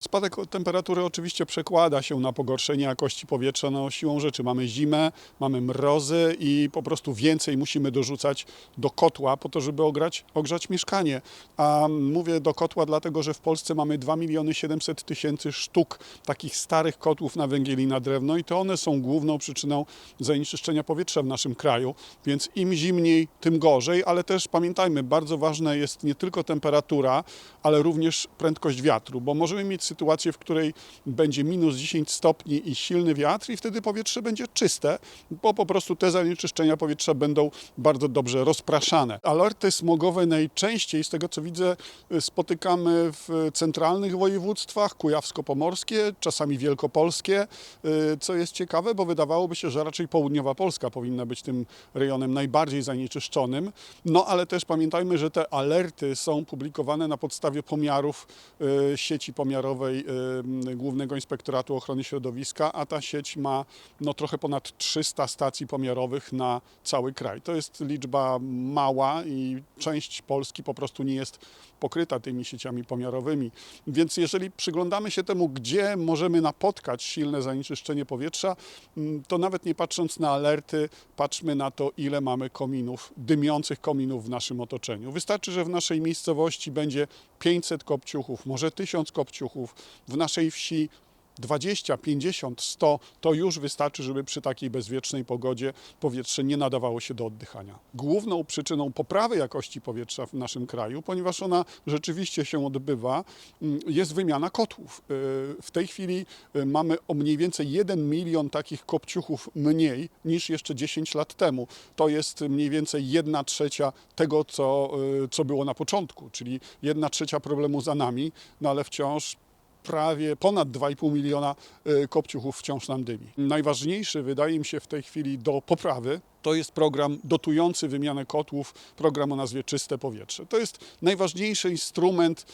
Spadek temperatury oczywiście przekłada się na pogorszenie jakości powietrza. No, siłą rzeczy mamy zimę, mamy mrozy i po prostu więcej musimy dorzucać do kotła po to, żeby ogrzać, ogrzać mieszkanie. A mówię do kotła dlatego, że w Polsce mamy 2 miliony 700 tysięcy sztuk takich starych kotłów na węgiel i na drewno i to one są główną przyczyną zanieczyszczenia powietrza w naszym kraju. Więc im zimniej, tym gorzej, ale też pamiętajmy, bardzo ważna jest nie tylko temperatura, ale również prędkość wiatru, bo możemy mieć sytuację, w której będzie minus 10 stopni i silny wiatr i wtedy powietrze będzie czyste, bo po prostu te zanieczyszczenia powietrza będą bardzo dobrze rozpraszane. Alerty smogowe najczęściej, z tego co widzę, spotykamy w centralnych województwach, kujawsko-pomorskie, czasami wielkopolskie, co jest ciekawe, bo wydawałoby się, że raczej południowa Polska powinna być tym rejonem najbardziej zanieczyszczonym. No ale też pamiętajmy, że te alerty są publikowane na podstawie pomiarów y, sieci pomiarowej Głównego Inspektoratu Ochrony Środowiska, a ta sieć ma no, trochę ponad 300 stacji pomiarowych na cały kraj. To jest liczba mała i część Polski po prostu nie jest pokryta tymi sieciami pomiarowymi. Więc jeżeli przyglądamy się temu, gdzie możemy napotkać silne zanieczyszczenie powietrza, mm, to nawet nie patrząc na alerty, patrzmy na to, ile mamy kominów, dymiących kominów w naszym otoczeniu. Wystarczy, że w naszej miejscowości będzie 500 kopciuchów, może 1000 kopciuchów, w naszej wsi 20, 50, 100 to już wystarczy, żeby przy takiej bezwiecznej pogodzie powietrze nie nadawało się do oddychania. Główną przyczyną poprawy jakości powietrza w naszym kraju, ponieważ ona rzeczywiście się odbywa, mm, jest wymiana kotłów. Yy, W tej chwili yy, mamy o mniej więcej 1 milion takich kopciuchów mniej niż jeszcze 10 lat temu. To jest mniej więcej 1 trzecia tego, co, yy, co było na początku, czyli 1 trzecia problemu za nami, no ale wciąż prawie ponad 2,5 miliona y, kopciuchów wciąż nam dymi. Najważniejszy wydaje mi się w tej chwili do poprawy to jest program dotujący wymianę kotłów, program o nazwie Czyste Powietrze. To jest najważniejszy instrument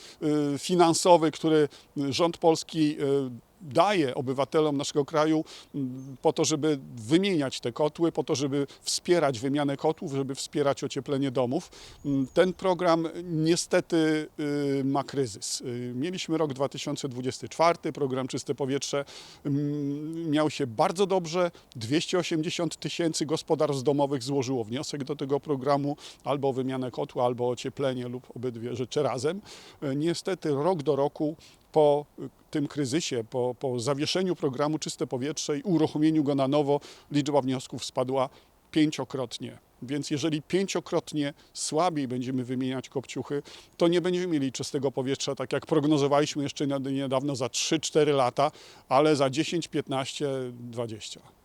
y, finansowy, który rząd polski y, daje obywatelom naszego kraju mm, po to, żeby wymieniać te kotły, po to, żeby wspierać wymianę kotłów, żeby wspierać ocieplenie domów. Mm, Ten program niestety y, ma kryzys. Y, Mieliśmy rok 2024, program Czyste Powietrze mm, miał się bardzo dobrze. 280 tysięcy gospodarstw domowych złożyło wniosek do tego programu albo wymianę kotła, albo ocieplenie lub obydwie rzeczy razem. Y, Niestety rok do roku po tym kryzysie, po, po zawieszeniu programu Czyste Powietrze i uruchomieniu go na nowo, liczba wniosków spadła pięciokrotnie. Więc jeżeli pięciokrotnie słabiej będziemy wymieniać kopciuchy, to nie będziemy mieli czystego powietrza, tak jak prognozowaliśmy jeszcze niedawno za 3-4 lata, ale za 10, 15, 20.